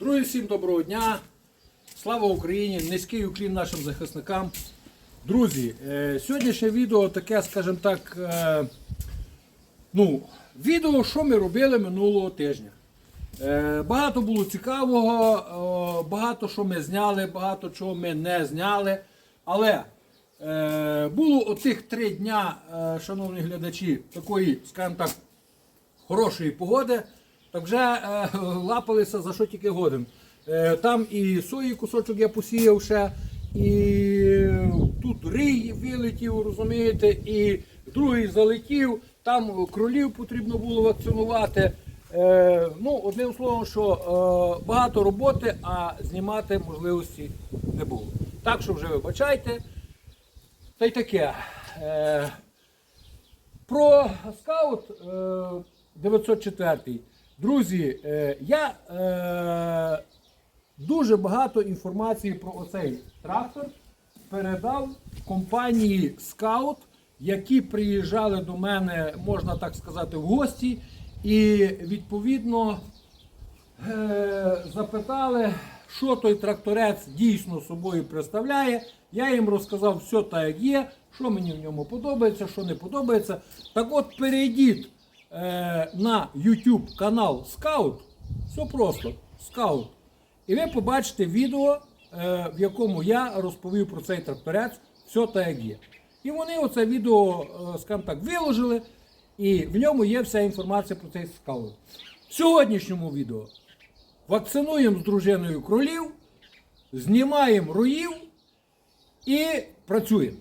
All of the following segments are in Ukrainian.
Друзі, всім доброго дня. Слава Україні! Низький уклін нашим захисникам. Друзі, е, сьогоднішнє відео таке, скажімо так, е, ну, відео, що ми робили минулого тижня. Е, Багато було цікавого, багато що ми зняли, багато чого ми не зняли. Але було оцих три дня, шановні глядачі, такої, скажімо так, хорошої погоди, так вже е, лапалися за що тільки годин. Е, там і сої кусочок я посіяв ще, і тут рий вилетів, розумієте, і другий залетів, там кролів потрібно було вакцинувати. Е, ну, одним словом, що е, багато роботи, а знімати можливості не було. Так що вже вибачайте. Та й таке. Е, про скаут е, 904. Друзі, е, я е, дуже багато інформації про оцей трактор передав компанії Скаут, які приїжджали до мене, можна так сказати, в гості. І відповідно е, запитали, що той тракторець дійсно собою представляє. Я їм розказав все так, як є, що мені в ньому подобається, що не подобається. Так от перейдіть е, на YouTube канал Scout. Все просто Scout. І ви побачите відео, е, в якому я розповів про цей тракторець, все так, як є. І вони оце відео, е, скажімо так, виложили, і в ньому є вся інформація про цей скаут. В сьогоднішньому відео вакцинуємо з дружиною кролів, знімаємо руїв і працюємо.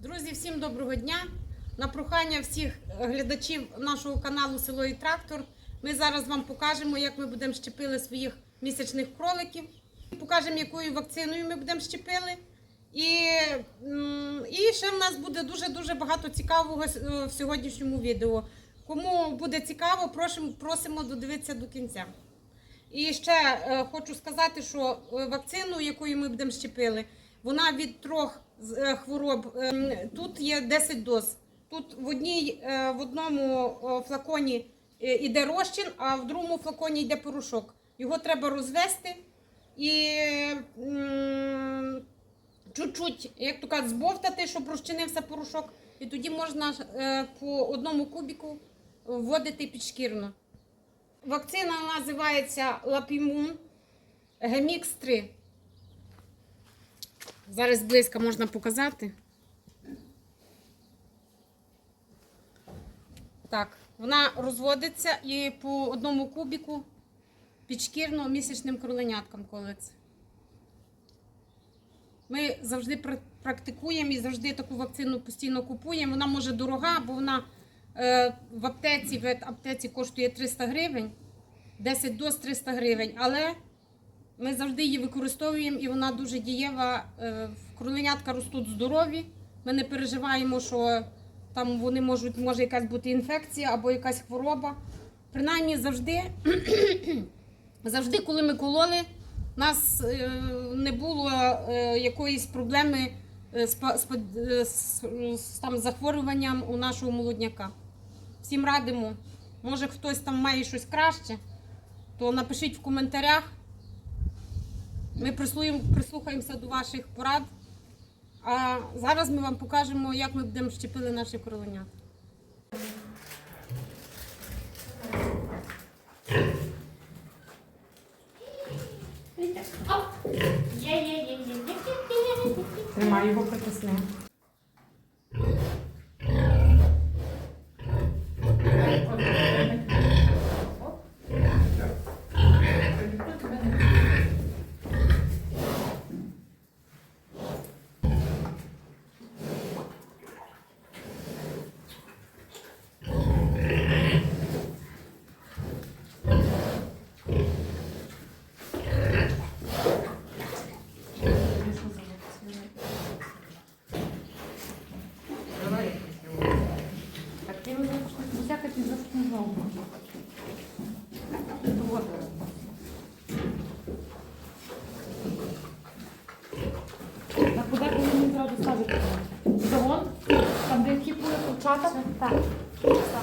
Друзі, всім доброго дня! На прохання всіх глядачів нашого каналу Село і Трактор. Ми зараз вам покажемо, як ми будемо щепили своїх місячних кроликів. Покажемо, якою вакциною ми будемо щепили. І, і ще в нас буде дуже-дуже багато цікавого е, в сьогоднішньому відео. Кому буде цікаво, просимо, просимо додивитися до кінця. І ще е, хочу сказати, що е, вакцину, якою ми будемо щепили, вона від трьох хвороб. Ем, Тут є 10 доз. Тут в одній, е, в одному е, флаконі е, йде розчин, а в другому флаконі йде порошок. Його треба розвести і чуть-чуть, як то кажуть, збовтати, щоб розчинився порошок. І тоді можна е, по одному кубіку вводити підшкірно. Вакцина називається Лапімун Гемікс 3. Зараз близько можна показати. Так, вона розводиться і по одному кубіку підшкірно місячним кроленяткам колеться. Ми завжди практикуємо і завжди таку вакцину постійно купуємо. Вона може дорога, бо вона е, в аптеці, в аптеці коштує 300 гривень, 10 доз 300 гривень. Але ми завжди її використовуємо і вона дуже дієва. Е, Кроленятка ростуть здорові. Ми не переживаємо, що там вони можуть, може якась бути інфекція або якась хвороба. Принаймні завжди, завжди, коли ми кололи, у нас е, не було е, якоїсь проблеми е, з, з, з там, захворюванням у нашого молодняка. Всім радимо. Може хтось там має щось краще, то напишіть в коментарях. Ми прислухаємося до ваших порад. А зараз ми вам покажемо, як ми будемо щепили наші кролення. Тримай його притисни. Загон? Там, де курчата? Так. Так.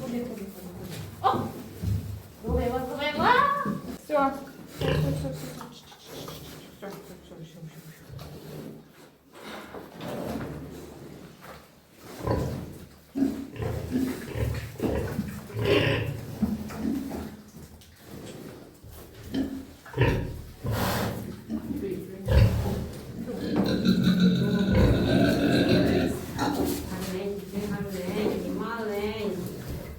ходи, ходи, ходи. О! Зловила, зловила! Все. Все, все, все, все. Все, все, все, все, все. Гарненькі, гарненькі, маленькі,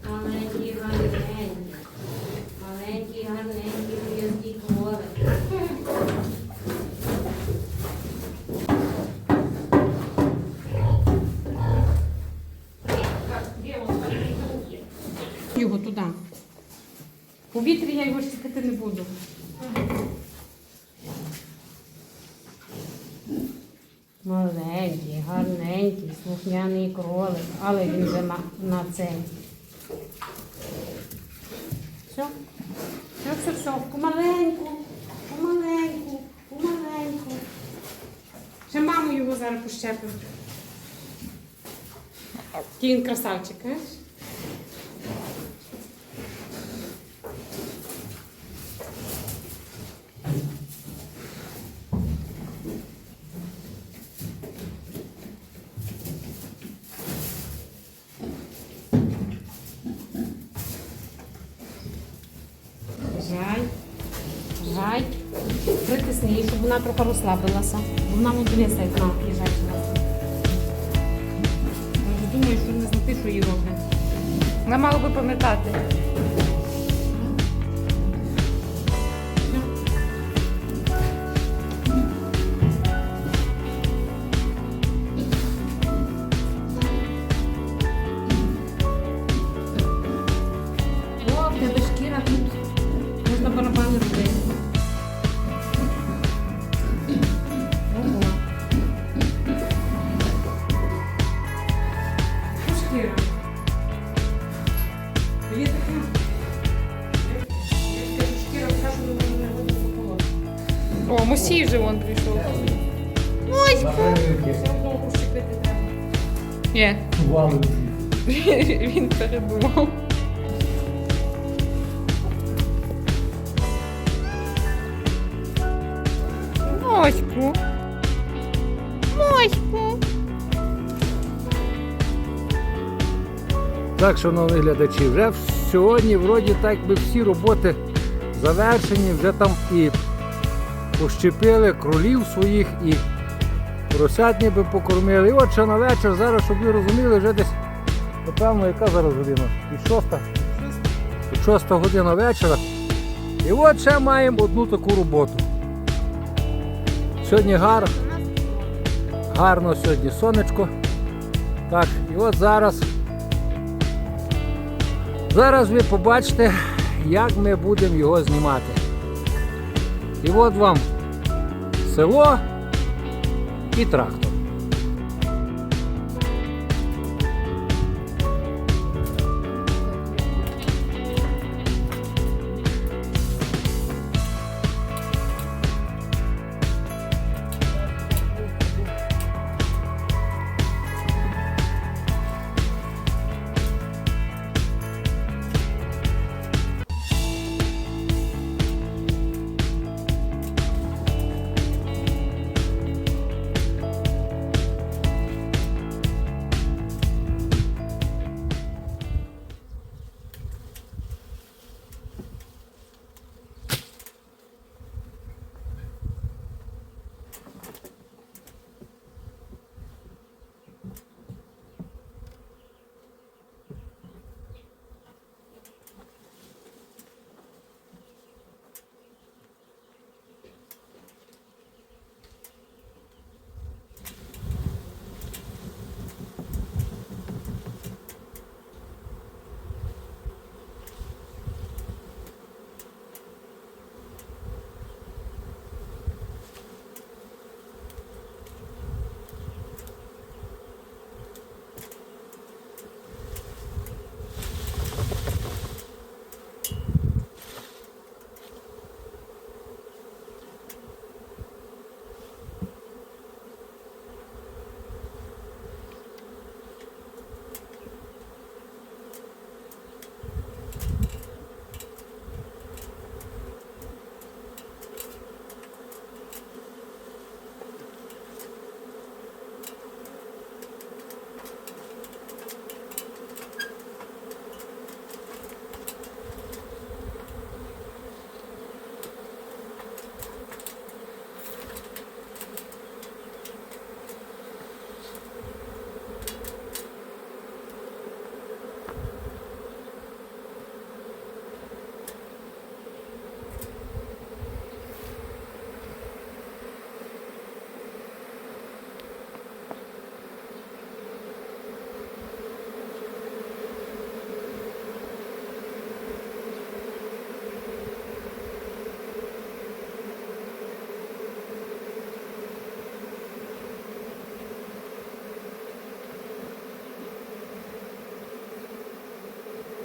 маленькі, гарненькі, маленькі, гарненькі, грізні кори. Його туди. В повітрі я його щепити не буду. Маленький, гарненький, слухняний кролик, але він вже на, на цей. Все? Все, все, все. Помаленьку, помаленьку, помаленьку. Ще маму його зараз пощепив. Він красавчик, знаєш? Жай, жай. Притисни її, щоб вона трохи розслабилася. Вона не дивиться, як вона їжачила. Думаю, що не знати, що її роблять. Вона мала би пам'ятати. Є така. Не. О, Мусій же вон прийшов. Треба. Ні, він передумав. Моську. Так, шановні глядачі, вже сьогодні вроді так би всі роботи завершені, вже там і пощепили кролів своїх, і поросят ніби покормили. І от ще на вечір, зараз, щоб ви розуміли, вже десь, напевно, яка зараз година? І шоста? Шоста година вечора. І от ще маємо одну таку роботу. Сьогодні гар, гарно сьогодні сонечко. Так, і от зараз. Зараз ви побачите, як ми будемо його знімати. І от вам село і трактор.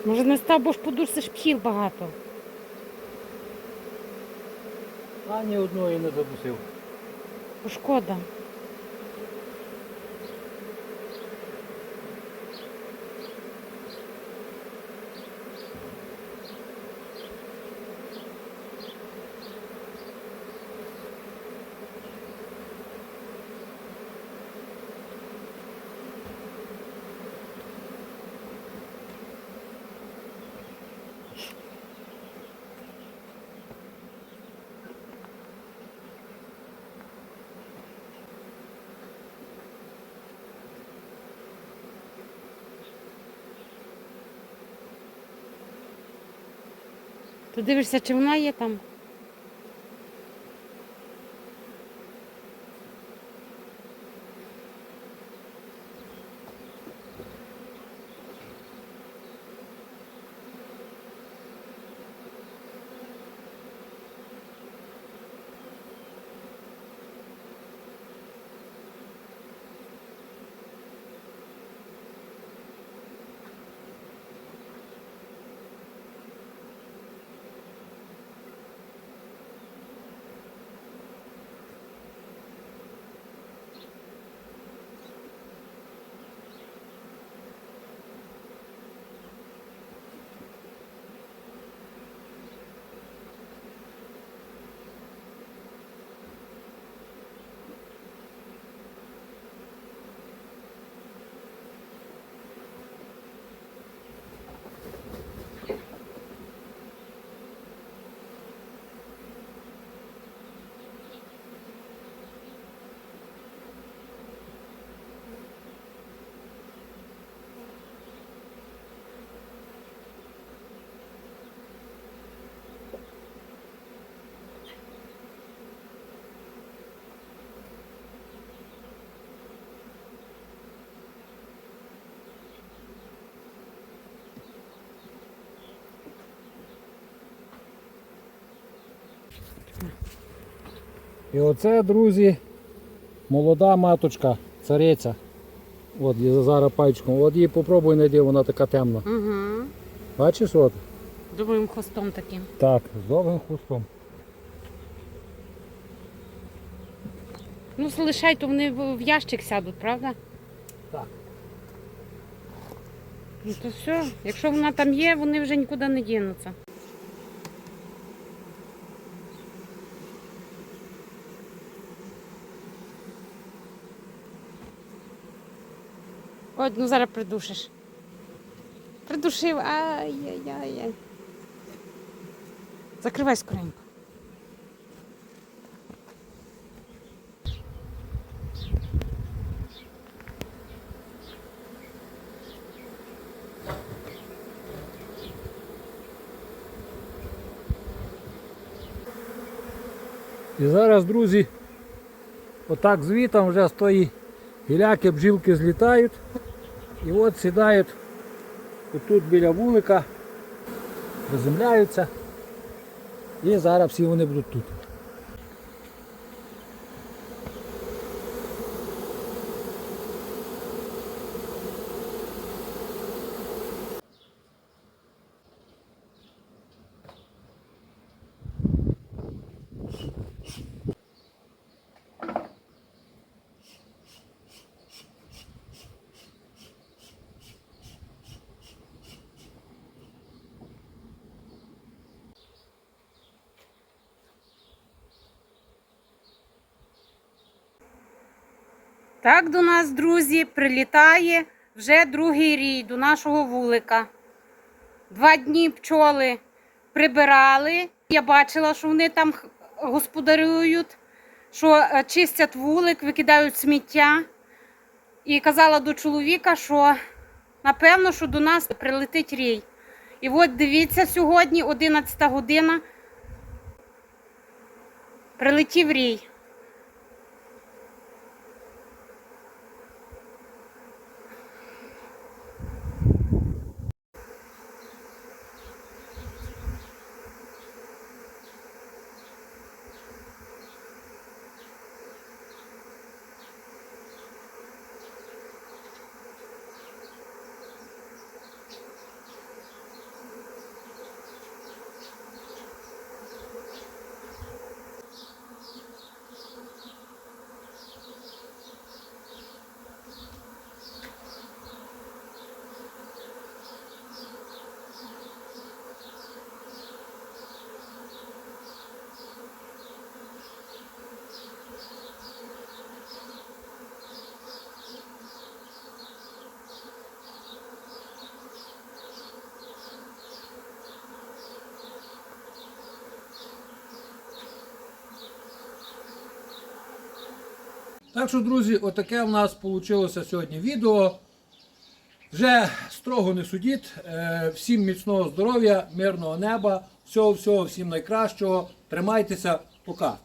Може не став, бо ж подушся ж пхів багато. А ні одної не задусив. Шкода. Ти дивишся, чи вона є там? І оце, друзі, молода маточка, цариця. От зараз пальчиком. От її попробуй знайди, вона така темна. Угу. Бачиш от? Довгим хвостом таким. Так, з довгим хвостом. Ну, залишай, то вони в ящик сядуть, правда? Так. Ну то все. Якщо вона там є, вони вже нікуди не дінуться. Ой, ну зараз придушиш. Придушив. Ай-яй-яй. Закривай скоренько. І зараз, друзі, отак звітом вже з тої гіляки бджілки злітають. І от сідають тут біля вулика, приземляються. І зараз всі вони будуть тут. Так до нас, друзі, прилітає вже другий рій до нашого вулика. Два дні пчоли прибирали. Я бачила, що вони там господарюють, що е, чистять вулик, викидають сміття. І казала до чоловіка, що напевно, що до нас прилетить рій. І от дивіться, сьогодні 11 година. Прилетів рій. Так що, друзі, отаке в нас вийшло сьогодні відео. Вже строго не судіть. Е, Всім міцного здоров'я, мирного неба, всього, всього, всім найкращого. Тримайтеся, пока.